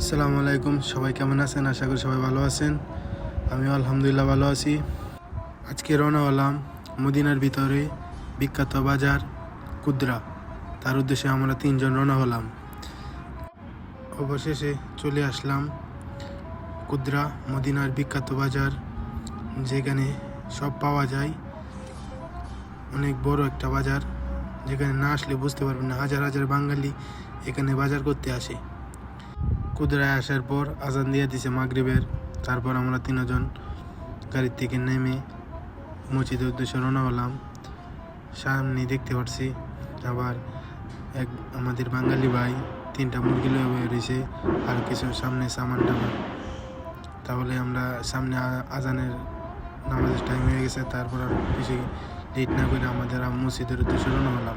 আসসালামু আলাইকুম, সবাই কেমন আছেন? আশা করি সবাই ভালো আছেন। আমিও আলহামদুলিল্লাহ ভালো আছি। আজকে রওনা হলাম মদিনার ভিতরে বিখ্যাত বাজার কুদ্রা। তার উদ্দেশ্যে আমরা তিনজন রওনা হলাম। অবশেষে চলে আসলাম কুদ্রা, মদিনার বিখ্যাত বাজার, যেখানে সব পাওয়া যায়। অনেক বড় একটা বাজার, যেখানে না আসলে বুঝতে পারবেন না। হাজার হাজার বাঙালি এখানে বাজার করতে আসে। কুদরায় আসার পর আজান দিয়ে দিছে মাগরিবের। তারপর আমরা তিনজন গাড়ির থেকে নেমে মসজিদের উদ্দেশ্যে রওনা হলাম। সামনে দেখতে পাচ্ছি আবার এক আমাদের বাঙালি ভাই তিনটা মুরগি লয়ে রয়েছে আর কিছু সামনে সামান টামান। তাহলে আমরা সামনে আজানের নামাজের টাইম হয়ে গেছে, তারপর আর বেশি লেট না করে আমাদের আম- মসজিদের উদ্দেশ্যে রওনা হলাম।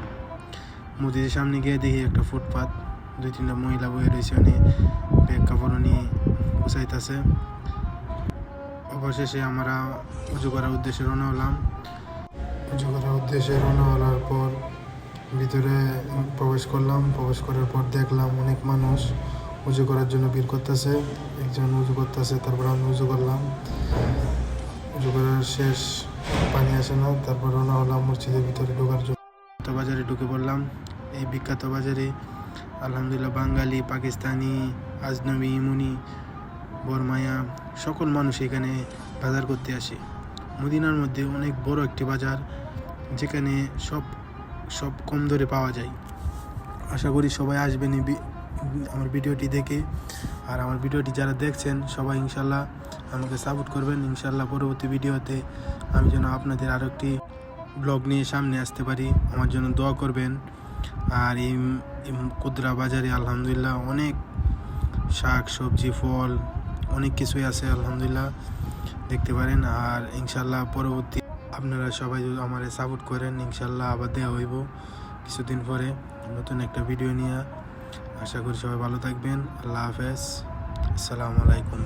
মসজিদের সামনে গিয়ে দেখি একটা ফুটপাত। দুই তিনটা মহিলা বয়ে রয়েছে, উনি ব্যাগ কাপড় নিয়ে গুছাইতেছে। অবশেষে আমরা উজু করার উদ্দেশ্যে রওনা হলাম। উজু করার উদ্দেশ্যে রওনা হওয়ার পর ভিতরে প্রবেশ করলাম। প্রবেশ করার পর দেখলাম অনেক মানুষ উজু করার জন্য ভিড় করতেছে। একজন উজু করতেছে, তারপর আমি উজু করলাম। উজু করার শেষ পানি আসে না, তারপর রওনা হলাম মসজিদের ভিতরে ঢোকার জন্য। বাজারে ঢুকে পড়লাম। এই বিখ্যাত বাজারে আলহামদুলিল্লাহ, বাঙালি, পাকিস্তানি, আজনবী, ইমুনি, বরমায়া, সকল মানুষ এখানে বাজার করতে আসে। মদিনার মধ্যে অনেক বড় একটি বাজার, যেখানে সব সব কম দরে পাওয়া যায়। আশা করি সবাই আসবেন আমার ভিডিওটি দেখে। আর আমার ভিডিওটি যারা দেখছেন, সবাই ইনশাল্লাহ আমাকে সাপোর্ট করবেন। ইনশাল্লাহ পরবর্তী ভিডিওতে আমি যেন আপনাদের আরও একটি ব্লগ নিয়ে সামনে আসতে পারি। আমার জন্য দোয়া করবেন। আর এই কুদরা বাজারে আলহামদুলিল্লাহ অনেক শাক, সবজি, ফল, অনেক কিছুই আছে আলহামদুলিল্লাহ। দেখতে পারেন আর ইনশাল্লাহ পরবর্তী আপনারা সবাই আমার সাপোর্ট করেন ইনশাল্লাহ আবার দেওয়া হইব কিছুদিন পরে নতুন একটা ভিডিও নিয়ে। আশা করি সবাই ভালো থাকবেন। আল্লাহ হাফেজ। আসসালামু আলাইকুম।